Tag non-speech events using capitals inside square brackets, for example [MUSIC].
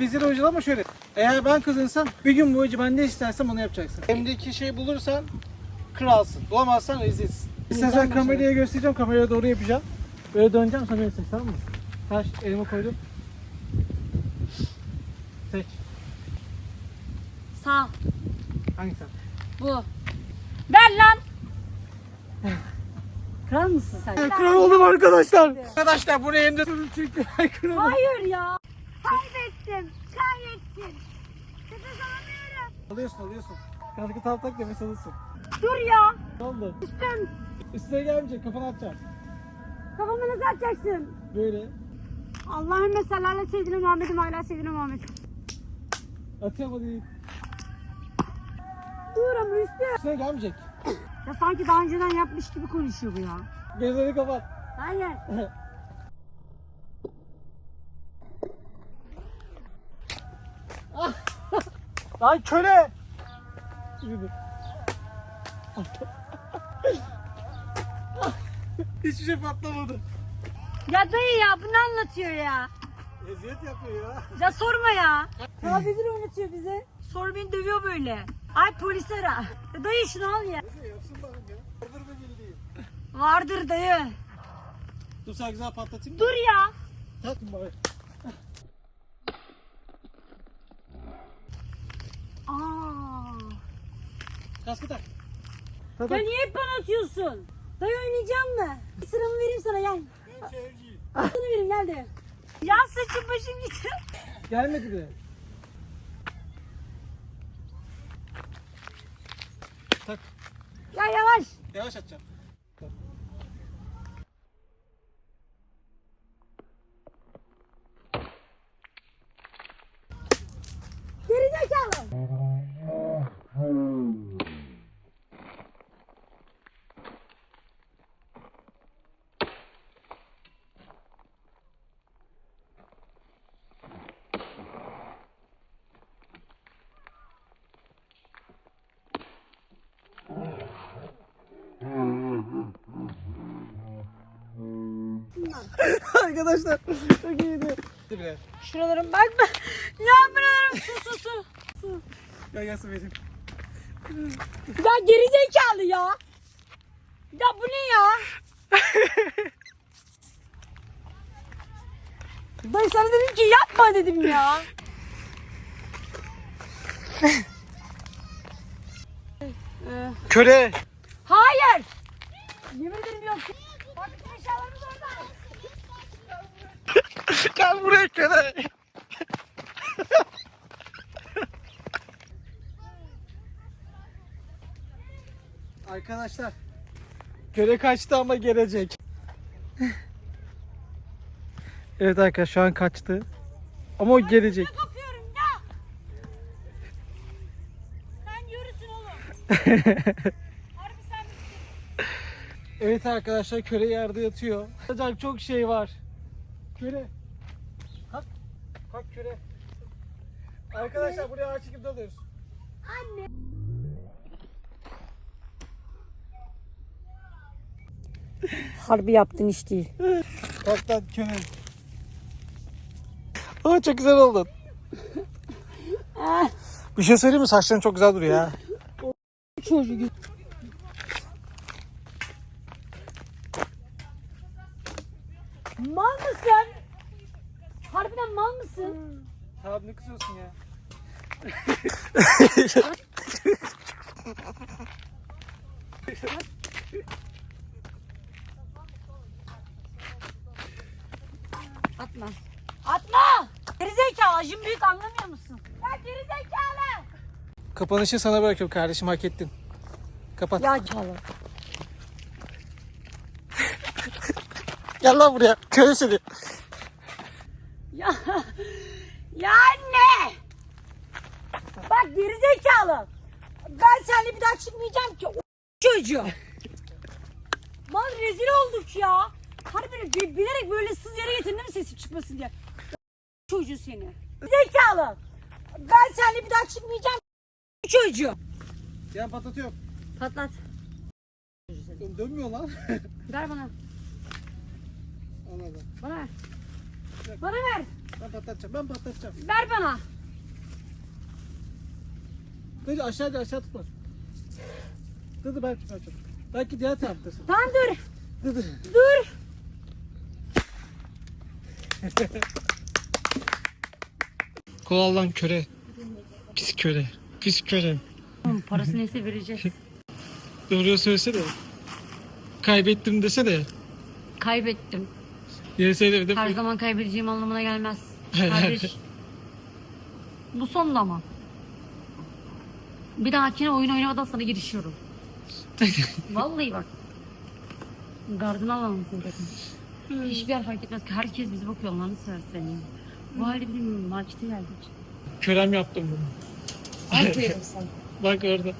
vizir uygulama şöyle. Eğer ben kazanırsam bir gün boyunca ben ne istersem onu yapacaksın. Elimdeki şeyi bulursan kralsın. Bulamazsan rezilsin. İstersen kameraya göstereceğim. Kameraya doğru yapacağım. Böyle döneceğim sana beni seç tamam mı? Taş elime koydum. Seç. Sağ. Hangisi? Bu. Ver lan. [LAUGHS] Kral mısın sen? Kral oldum arkadaşlar. Arkadaşlar buraya elimde durun çünkü. Hayır ya. Kaybettim. Kaybettim. Nefes alamıyorum. Alıyorsun alıyorsun. Kaskı tak tak nefes alırsın. Dur ya. Ne oldu? Üstüm. Üstüne gelmeyecek kafana atacağım. Kafamı nasıl atacaksın? Böyle. Allahümme sallallahu seyyidine Muhammed'im hala seyyidine Muhammed. Atıyorum hadi. Dur ama üstüm. Üstüne gelmeyecek. Ya sanki daha önceden yapmış gibi konuşuyor bu ya. Gözlerini kapat. Hayır. [LAUGHS] Lan köle! Hiçbir şey patlamadı. Ya dayı ya bu ne anlatıyor ya? Eziyet yapıyor ya. Ya sorma ya. Bizi oynatıyor bize. Sonra beni dövüyor böyle. Ay polis ara. Ya dayı şunu al ya. Neyse yapsın bakın ya. Vardır mı bildiğin. Vardır dayı. Dur sana güzel patlatayım mı? Dur ya. Tatma bari. Aa. Kaskı tak. Ya niye hep bana atıyorsun? Dayı oynayacağım mı? Bir sıramı vereyim sana gel. Ben seyirciyim. Sana vereyim gel de. Ya saçım başım gitti. Gelmedi de. Tak. Ya yavaş. Yavaş atacağım. Geri zekalı. [LAUGHS] Arkadaşlar çok iyiydi. Şuralarım bak bak. Ya buralarım su su su. su. Gel gel su vereyim. Ya geri zekalı ya. Ya bu ne ya? [LAUGHS] Dayı sana dedim ki yapma dedim ya. [LAUGHS] Ee, Köle. Hayır. Yemin ederim yok. Bak bütün eşyalarımız orada. Gel buraya köle. Arkadaşlar köle kaçtı ama gelecek. evet arkadaşlar şu an kaçtı. Ama o gelecek. Sen yürüsün oğlum. [LAUGHS] Harbi sen Evet arkadaşlar köle yerde yatıyor. Yapacak çok şey var. Köle. Kalk. Köle. Arkadaşlar buraya ağaç çekip dalıyoruz. Anne. Harbi yaptın iş değil. Kalk lan köle. Aa çok güzel oldun. Bir şey söyleyeyim mi? Saçların çok güzel duruyor ha. Çocuk. Mal mısın? Harbiden mal mısın? Abi ne kızıyorsun ya? Atma. Atma! Gerizekalı acım büyük anlamıyor musun? Ya gerizekalı! Kapanışı sana bırakıyorum kardeşim hak ettin. Kapat. Ya çalı. Gel lan buraya. Köle seni. Ya, anne! Bak gerizekalı! Ben seninle bir daha çıkmayacağım ki o çocuğu. Mal rezil olduk ya. Hani böyle bi- bilerek böyle sız yere getirdin mi sesim çıkmasın diye. Çocuğu seni. Zekalı! Ben seninle bir daha çıkmayacağım çocuğu. Gel patlatıyorum. Patlat. Dön- Dönmüyor lan. Ver bana. Anladım. Bana ver. Bana ver. Ben patlatacağım. Ben patlatacağım. Ver bana. Dur aşağı aşağı tutma. Dur ben ben çok. Belki diğer taraftasın. Tamam dur. Dur dur. Dur. Kovallan köre. Pis köre. Pis köre. Oğlum, Parası neyse vereceğiz. [LAUGHS] Doğruyu söylesene. Kaybettim desene. Kaybettim. Yeniseydi bir de. Her zaman kaybedeceğim anlamına gelmez. Kardeş. [LAUGHS] Bu son ama. Bir dahakine oyun oynamadan sana girişiyorum. [LAUGHS] Vallahi bak. Gardını alalım seni dedim. Hiçbir yer fark etmez ki. Herkes bizi bakıyor. Allah'ını seversen ya. Bu halde bir markete geldik. Körem yaptım bunu. Al [LAUGHS] koyarım sana. Bak orada.